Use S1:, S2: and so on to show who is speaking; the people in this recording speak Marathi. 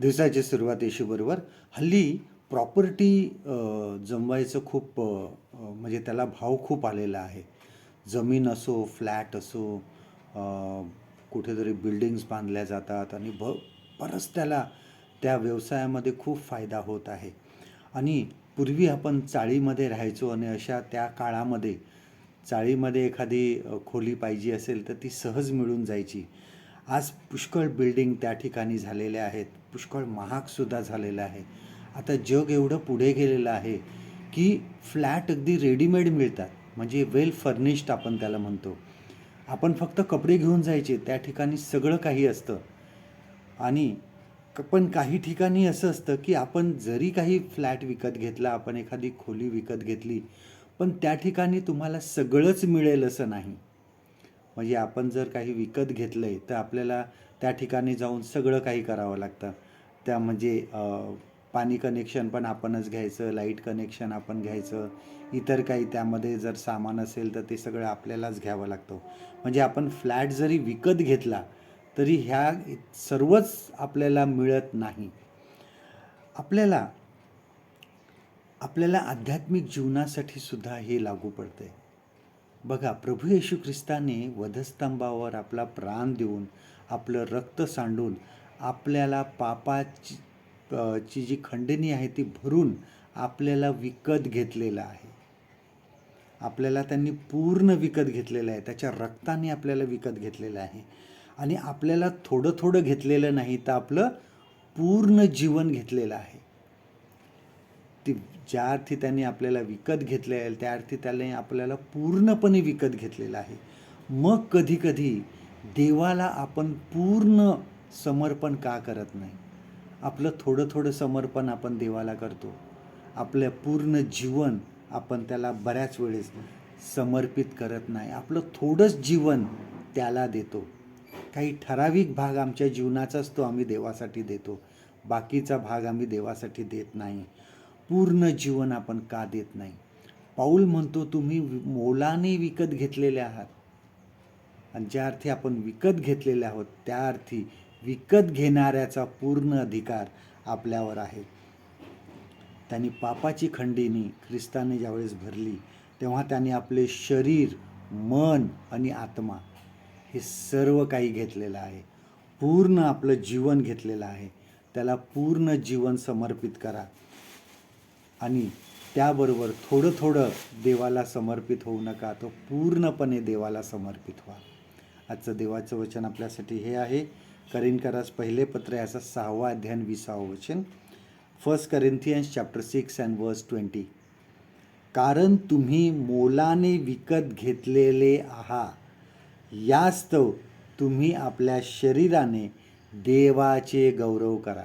S1: दिवसाची सुरुवात येशूबरोबर हल्ली प्रॉपर्टी जमवायचं खूप म्हणजे त्याला भाव खूप आलेला आहे. जमीन असो फ्लॅट असो कुठेतरी बिल्डिंग्स बांधल्या जातात आणि ब बरंच त्याला त्या व्यवसायामध्ये खूप फायदा होत आहे. आणि पूर्वी आपण चाळीमध्ये राहायचो आणि अशा त्या काळामध्ये चाळीमध्ये एखादी खोली पाहिजे असेल तर ती सहज मिळून जायची. आज पुष्कळ बिल्डिंग त्या ठिकाणी झालेल्या आहेत. पुष्कळ महागसुद्धा झालेलं आहे. आता जग एवढं पुढे गेलेलं आहे की फ्लॅट अगदी रेडीमेड मिळतात. म्हणजे वेल फर्निश्ड आपण त्याला म्हणतो. आपण फक्त कपडे घेऊन जायचे. त्या ठिकाणी सगळं काही असतं. आणि क- पण काही ठिकाणी असं असतं की आपण जरी काही फ्लॅट विकत घेतला आपण एखादी खोली विकत घेतली पण त्या ठिकाणी तुम्हाला सगळंच मिळेल असं नाही. म्हणजे आपण जर काही विकत घेतलं आहे तर आपल्याला त्या ठिकाणी जाऊन सगळं काही करावं लागतं. त्या म्हणजे पाणी कनेक्शन पण आपणच घ्यायचं लाइट कनेक्शन आपण घ्यायचं इतर काही त्यामध्ये जर सामान असेल तर ते सगळं आपल्यालाच घ्यावं लागतं. म्हणजे आपण फ्लॅट जरी विकत घेतला तरी ह्या सर्वच आपल्याला मिळत नाही. आपल्याला आपल्याला आध्यात्मिक जीवनासाठी सुद्धा हे लागू पडते बघा प्रभू येशू ख्रिस्ताने वधस्तंभावर आपला प्राण देऊन आपलं रक्त सांडून आपल्याला पापाची ची जी खंडणी आहे ती भरून आपल्याला विकत घेतलेलं आहे. आपल्याला त्यांनी पूर्ण विकत घेतलेलं आहे. त्याच्या रक्ताने आपल्याला विकत घेतलेलं आहे. आणि आपल्याला थोडं थोडं घेतलेलं नाही तर आपलं पूर्ण जीवन घेतलेलं आहे. ती ज्या अर्थी त्यांनी आपल्याला विकत घेतले आहे त्या अर्थी त्याने आपल्याला पूर्णपणे विकत घेतलेलं आहे. मग कधीकधी देवाला आपण पूर्ण समर्पण का करत नाही? आपलं थोडं थोडं समर्पण आपण देवाला करतो. आपलं पूर्ण जीवन आपण त्याला बऱ्याच वेळेस समर्पित करत नाही. आपलं थोडंच जीवन त्याला देतो. काही ठराविक भाग आमच्या जीवनाचाच तो आम्ही देवासाठी देतो. बाकीचा भाग आम्ही देवासाठी देत नाही. पूर्ण जीवन आपण का देत नाही? पाऊल म्हणतो तुम्ही मोलाने विकत घेतलेले आहात. आणि ज्या अर्थी आपण विकत घेतलेले आहोत त्या अर्थी विकत घेणाऱ्याचा पूर्ण अधिकार आपल्यावर आहे. त्यांनी पापाची खंडीनी ख्रिस्ताने ज्यावेळेस भरली तेव्हा त्याने आपले शरीर मन आणि आत्मा हे सर्व काही घेतलेलं आहे. पूर्ण आपलं जीवन घेतलेलं आहे. त्याला पूर्ण जीवन समर्पित करा. आणि त्याबरोबर थोडं थोडं देवाला समर्पित होऊ नका तो पूर्णपणे देवाला समर्पित व्हा. आजचं देवाचं वचन आपल्यासाठी हे आहे. करिनकरास पहिले पत्र याचा सहावा अध्ययन विसावं वचन. First Corinthians chapter six and verse twenty कारण तुम्ही मोलाने विकत घेतलेले आहात यास्तव तुम्ही आपल्या शरीराने देवाचे गौरव करा.